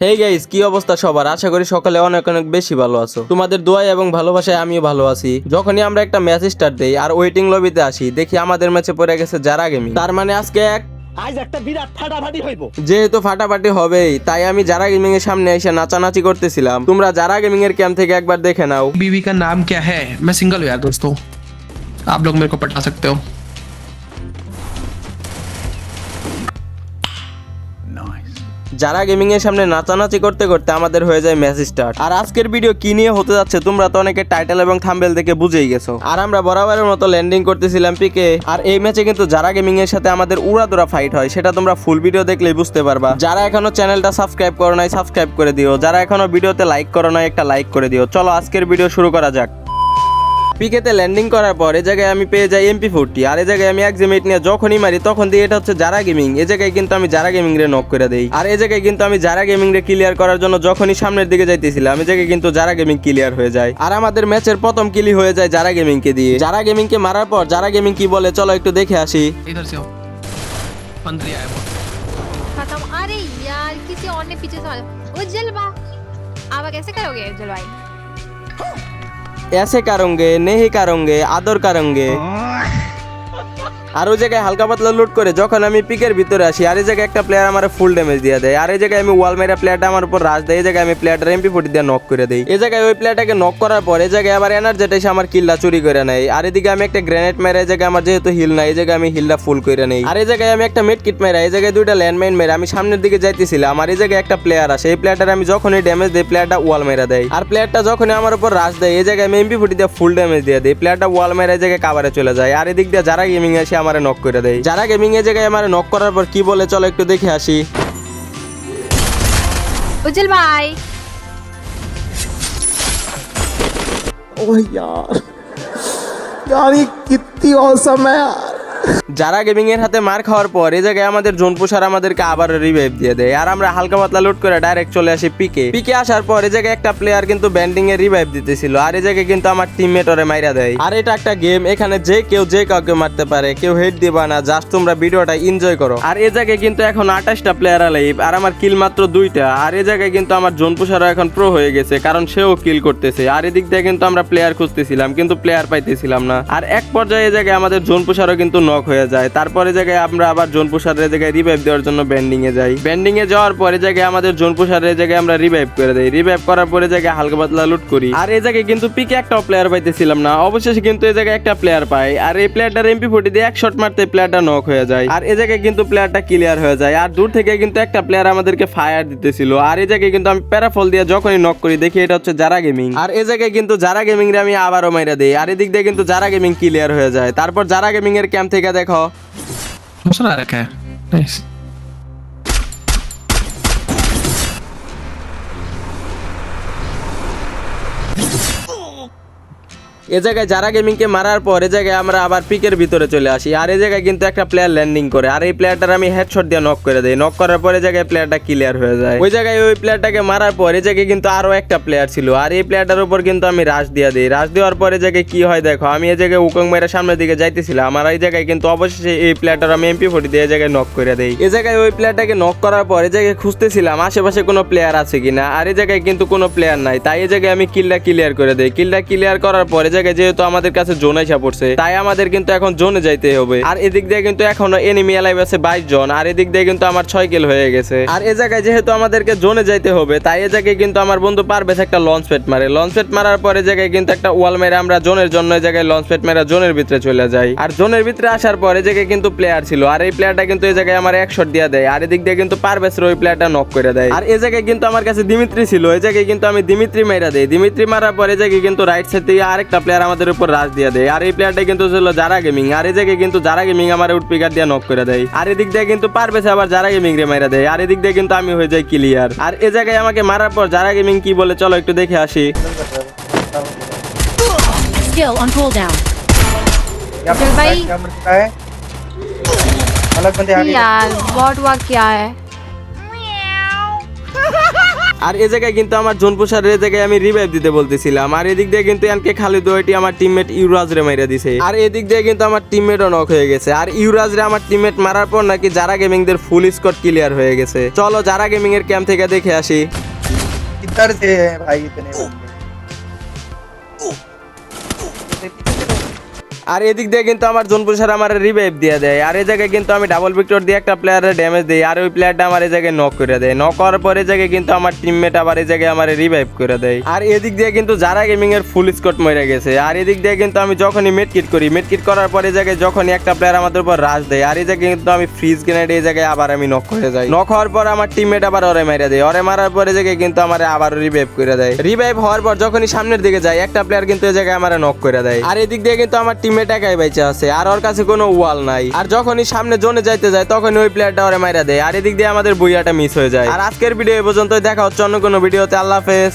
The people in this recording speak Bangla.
হেই গাইস কি অবস্থা সবার আশা করি সকালে অনেক অনেক বেশি ভালো আছো তোমাদের দোয়াই এবং ভালোবাসায় আমিও ভালো আছি যখনই আমরা একটা ম্যাচ স্টার্ট দেই আর ওয়েটিং লবিতে আসি দেখি আমাদের ম্যাচে পড়ে গেছে যারা গেমিং তার মানে আজকে এক আজ একটা বিরাট ফাটাফাটি হইব যেহেতু ফাটাফাটি হবেই তাই আমি যারা গেমিং এর সামনে এসে নাচানাচি করতেছিলাম তোমরা যারা গেমিং এর ক্যাম্প থেকে একবার দেখে নাও बीवी का नाम क्या है मैं सिंगल हूँ यार दोस्तों आप लोग मेरे को पटा सकते हो যারা গেমিং এর সামনে নাচানাচি করতে করতে আমাদের হয়ে যায় ম্যাচ স্টার্ট। আর আজকের ভিডিও কি নিয়ে হতে যাচ্ছে তোমরা তো অনেকে টাইটেল এবং থাম্বেল দেখে বুঝেই গেছো। আর আমরা বরাবরের মতো ল্যান্ডিং করতেছিলাম পিকে। আর এই ম্যাচে কিন্তু যারা গেমিং এর সাথে আমাদের উড়াদুরা ফাইট হয়, সেটা তোমরা ফুল ভিডিও দেখলেই বুঝতে পারবা। যারা এখনও চ্যানেলটা সাবস্ক্রাইব করো নাই সাবস্ক্রাইব করে দিও। যারা এখনও ভিডিওতে লাইক করো নাই, একটা লাইক করে দিও। চলো আজকের ভিডিও শুরু করা যাক। পিকেতে ল্যান্ডিং করার পর এ জায়গায় আমি পেয়ে যাই এমপি ফোরটি আর এ জায়গায় আমি এক্সিমেট নিয়ে যখনই মারি তখন দিয়ে এটা হচ্ছে যারা গেমিং এ জায়গায় কিন্তু আমি যারা গেমিং রে নক করে দেই আর এ জায়গায় কিন্তু আমি যারা গেমিং রে ক্লিয়ার করার জন্য যখনই সামনের দিকে যাইতেছিলাম এই জায়গায় কিন্তু যারা গেমিং ক্লিয়ার হয়ে যায় আর আমাদের ম্যাচের প্রথম কিলি হয়ে যায় যারা গেমিং কে দিয়ে যারা গেমিং কে মারার পর যারা গেমিং কি বলে চলো একটু দেখে আসি इधर से आओ पंद्रह आया वो खत्म अरे यार किसी और ने पीछे से मारा वो जलवा आप कैसे करोगे जलवाई ऐसे करोगे नहीं करोगे आदर करोगे। আর ওই জায়গায় হালকা পাতলা লুট করে যখন আমি পিকের ভিতরে আসি আর এই জায়গায় একটা প্লেয়ার আমার ফুল ড্যামেজ দিয়ে দেয় আর এই জায়গায় আমি ওয়াল মেরা প্লেয়ারটা আমার উপর রাজ দেয় এই জায়গায় আমি প্লেয়ারটা এমপি ফোর্টি দিয়ে নক করে দিই এই জায়গায় ওই প্লেয়ারটাকে নক করার পর এই জায়গায় আবার এনার্জেটা এসে আমার কিল্লা চুরি করে নেয় আর এদিকে আমি একটা গ্রেনেড মেরা এই জায়গায় আমার যেহেতু হিল নাই এই জায়গায় আমি হিলটা ফুল করে নেই আর এই জায়গায় আমি একটা মেড কিট মেরা এই জায়গায় দুইটা ল্যান্ডমাইন মেরে আমি সামনের দিকে যাইতেছিলাম আর এই জায়গায় একটা প্লেয়ার আসে এই প্লেয়ারটা আমি যখনই ড্যামেজ দেই প্লেয়ারটা ওয়াল মেরা দেয় আর প্লেয়ারটা যখনই আমার উপর রাশ দেয় এই জায়গায় আমি এমপি ফুটি দিয়ে ফুল ড্যামেজ দিয়ে দিই প্লেয়ারটা ওয়াল মেরা এই জায়গায় কাভারে চলে যায় আর এদিক দিয়ে যারা গেমিং এসে আমার নক করে দেয় যারা গেমিং এর জায়গায় আমার নক করার পর কি বলে চলো একটু দেখে আসি उजल भाई ओह यार यार ये कितनी औसम है यार যারা গেমিং এর হাতে মার খাওয়ার পর এই জায়গায় আমাদের জোন পোষার আমাদেরকে আবার রিভাইভ দিয়ে দেয়। আর আমরা হালকা পাতলা লুট করে ডাইরেক্ট চলে আসি পিকে পিকে আসার পর এই জায়গায় একটা প্লেয়ার কিন্তু ব্যান্ডিং এর রিভাইভ দিতেছিল। আর এই জায়গায় কিন্তু আমার টিমমেট ওরে মাইরা দেয়। আর এটা একটা গেম এখানে যে কেউ, যে কাউকে মারতে পারে, কেউ হেড দিবা না জাস্ট তোমরা ভিডিওটা এনজয় করো। আর এই জায়গায় কিন্তু এখন আঠাশটা প্লেয়ার লাইভ আর আমার কিল মাত্র দুইটা। আর এই জায়গায় কিন্তু আমার জোন পোষারও এখন প্রো হয়ে গেছে, কারণ সেও কিল করতেছে। আর এদিক দিয়ে কিন্তু আমরা প্লেয়ার খুঁজতেছিলাম, কিন্তু প্লেয়ার পাইতেছিলাম না। আর এক পর্যায়ে এই জায়গায় আমাদের জোন পোষারও কিন্তু নক হয়ে যায় তারপরে জায়গায় আমরা আবার জোন পোষারের জায়গায় রিভাইভ দেওয়ার জন্য ব্যান্ডিং এ যাই ব্যান্ডিং এ যাওয়ার পরে জায়গায় আমাদের জোন পোষারের জায়গায় আমরা রিভাইভ করে দেই রিভাইভ করার পরে জায়গায় হালকা পাতলা লুট করি আর এই জায়গায় কিন্তু পিকে একটাও প্লেয়ার পাইতেছিলাম না অবশেষে কিন্তু এই জায়গায় একটা প্লেয়ার পাই আর এই প্লেয়ারটার এমপি ফোর্টি দিয়ে এক শট মারতে প্লেয়ারটা নক হয়ে যায় আর এই জায়গায় কিন্তু প্লেয়ারটা ক্লিয়ার হয়ে যায় আর দূর থেকে কিন্তু একটা প্লেয়ার আমাদেরকে ফায়ার দিতেছিল আর এই জায়গায় কিন্তু আমি প্যারাফল দিয়ে যখনই নক করি দেখি এটা হচ্ছে যারা গেমিং আর এই জায়গায় কিন্তু যারা গেমিং রে আমি আবারও মাইরা দিই আর এদিক দিয়ে কিন্তু যারা গেমিং ক্লিয়ার হয়ে যায় তারপর যারা গেমিং এর ক্যাম্প থেকে জায়গা দেখো। মশলা রাখা নাইস এ জায়গায় যারা গেমিংকে মারার পর এ জায়গায় আমরা আবার পিকের ভিতরে চলে আসি আর এই জায়গায় কিন্তু একটা প্লেয়ার ল্যান্ডিং করে আর এই প্লেয়ারটার আমি হেডশট দিয়ে নক করে দেই নক করার পরে জায়গায় প্লেয়ারটা ক্লিয়ার হয়ে যায় ওই জায়গায় ওই প্লেয়ারটাকে মারার পর এই জায়গায় কিন্তু আরও একটা প্লেয়ার ছিল আর এই প্লেয়ারটার উপর কিন্তু আমি রাশ দিয়ে দিই রাশ দেওয়ার পরে জায়গায় কি হয় দেখো আমি এই জায়গায় উকং মেয়ের সামনের দিকে যাইতেছিলাম আমার এই জায়গায় কিন্তু অবশেষে এই প্লেয়ারটার আমি এমপি ফোর্টি দিয়ে এই জায়গায় নক করে দেই এই জায়গায় ওই প্লেয়ারটাকে নক করার পর এই জায়গায় খুঁজতেছিলাম আশেপাশে কোনো প্লেয়ার আছে কিনা আর এই জায়গায় কিন্তু কোনো প্লেয়ার নাই তাই এই জায়গায় আমি কিলটা ক্লিয়ার করে দেই কিলটা ক্লিয়ার করার পর জায়গায় যেহেতু আমাদের কাছে জোন এসে পড়ছে, তাই আমাদের কিন্তু এখন জোনে যাইতে হবে। আর এদিক দিয়ে কিন্তু এখনও এনিমি অ্যালাইভ আছে বাইশ জন, আর এদিক দিয়ে কিন্তু আমার ছয় কিল হয়ে গেছে। আর এ জায়গায় যেহেতু আমাদেরকে জোনে যাইতে হবে, তাই এ জায়গায় কিন্তু আমার বন্ধু পারবেশ একটা লঞ্চ প্যাড মারে। লঞ্চ প্যাড মারার পরে জায়গায় কিন্তু একটা ওয়াল মেরে আমরা জোনের জন্য এই জায়গায় লঞ্চ প্যাড মেরা জোনের ভিতরে চলে যাই। আর জোনের ভিতরে আসার পরে জায়গায় কিন্তু প্লেয়ার ছিল, আর এই প্লেয়ারটা কিন্তু এই জায়গায় আমার এক শট দিয়ে দেয়। আর এদিক দিয়ে কিন্তু পারবেশের ওই প্লেয়ারটা নক করে দেয়। আর এই জায়গায় কিন্তু আমার কাছে দিমিত্রি ছিল এই জায়গায় কিন্তু আমি দিমিত্রি মেরা দেই। দিমিত্রি মারার পরে জায়গায় কিন্তু রাইট সাইড থেকে আরেকটা প্লেয়ার আমাদের উপর রাশ দিয়ে দেয় আর এই প্লেয়ারটা কিন্তু ছিল যারা গেমিং আর এই জায়গায় কিন্তু যারা গেমিং আমার উড পিকার দিয়ে নক করে দেয় আর এদিক দিয়ে কিন্তু পারবেশ আবার যারা গেমিং রে মেরা দেয় আর এদিক দিয়ে কিন্তু আমি হয়ে যাই ক্লিয়ার আর এই জায়গায় আমাকে মারার পর যারা গেমিং কি বলে চলো একটু দেখে আসি skill on cooldown क्या चल भाई। क्या मरता है अलग बंदे आगे यार बॉट हुआ क्या है আর এ জায়গায় কিন্তু আমার জোনপুষারের এ জায়গায় আমি রিভাইভ দিতে বলতেছিলাম আর এদিক দিয়ে কিন্তু এনকে খালিদ ওইটি আমার টিমমেট ইউরাজ রে মাইরা দিছে আর এদিক দিয়ে কিন্তু আমার টিমমেটও নক হয়ে গেছে আর ইউরাজ রে আমার টিমমেট মারার পর নাকি যারা গেমিং দের ফুল স্কোর ক্লিয়ার হয়ে গেছে চলো যারা গেমিং এর ক্যাম্প থেকে দেখে আসি किधर से है भाई इतने बंदे? আর এদিক দিয়ে কিন্তু আমার জোনপুর স্যার আমার রিভাইভ দিয়ে দেয়। আর এই জায়গায় কিন্তু আমি ডাবল ভিক্টর দিয়ে একটা প্লেয়ারের ড্যামেজ দিই। আর ওই প্লেয়ারটা আমার এই জায়গায় নক করে দেয়। নক করার পরে জায়গায় কিন্তু আমার টিমমেট আবার এই জায়গায় আমার রিভাইভ করে দেয়। আর এদিক দিয়ে কিন্তু যারা গেমিং এর ফুল স্কট মরে গেছে। আর এদিক দিয়ে কিন্তু আমি যখনই মেটকিট করি মেটকিট করার পরে জায়গায় যখনই একটা প্লেয়ার আমাদের উপর রাশ দেয়, আর এই জায়গায় কিন্তু আমি ফ্রিজ গ্রেনেড এই জায়গায় আবার আমি নক করে যাই। নক হওয়ার পর আমার টিমমেট আবার ওরে মেরে দেয়। ওরে মারার পরে জায়গায় কিন্তু আমার আবার রিভাইভ করে দেয়। রিভাইভ হওয়ার পর যখনই সামনের দিকে যায় একটা প্লেয়ার কিন্তু এই জায়গায় আমার নক করে দেয়। আর এদিক দিয়ে কিন্তু আমার টিম টিমমেট একাই বেঁচে আছে, আর ওর কাছে কোনো ওয়াল নাই। আর যখনই সামনে জোনে যাইতে যায় তখন ওই প্লেয়ারটা ওরে মাইরা দেয়। আর এদিক দিয়ে আমাদের বইয়াটা মিস হয়ে যায়। আর আজকের ভিডিও এই পর্যন্ত দেখা হচ্ছে অন্য কোনো ভিডিওতে আল্লাহ হাফেজ।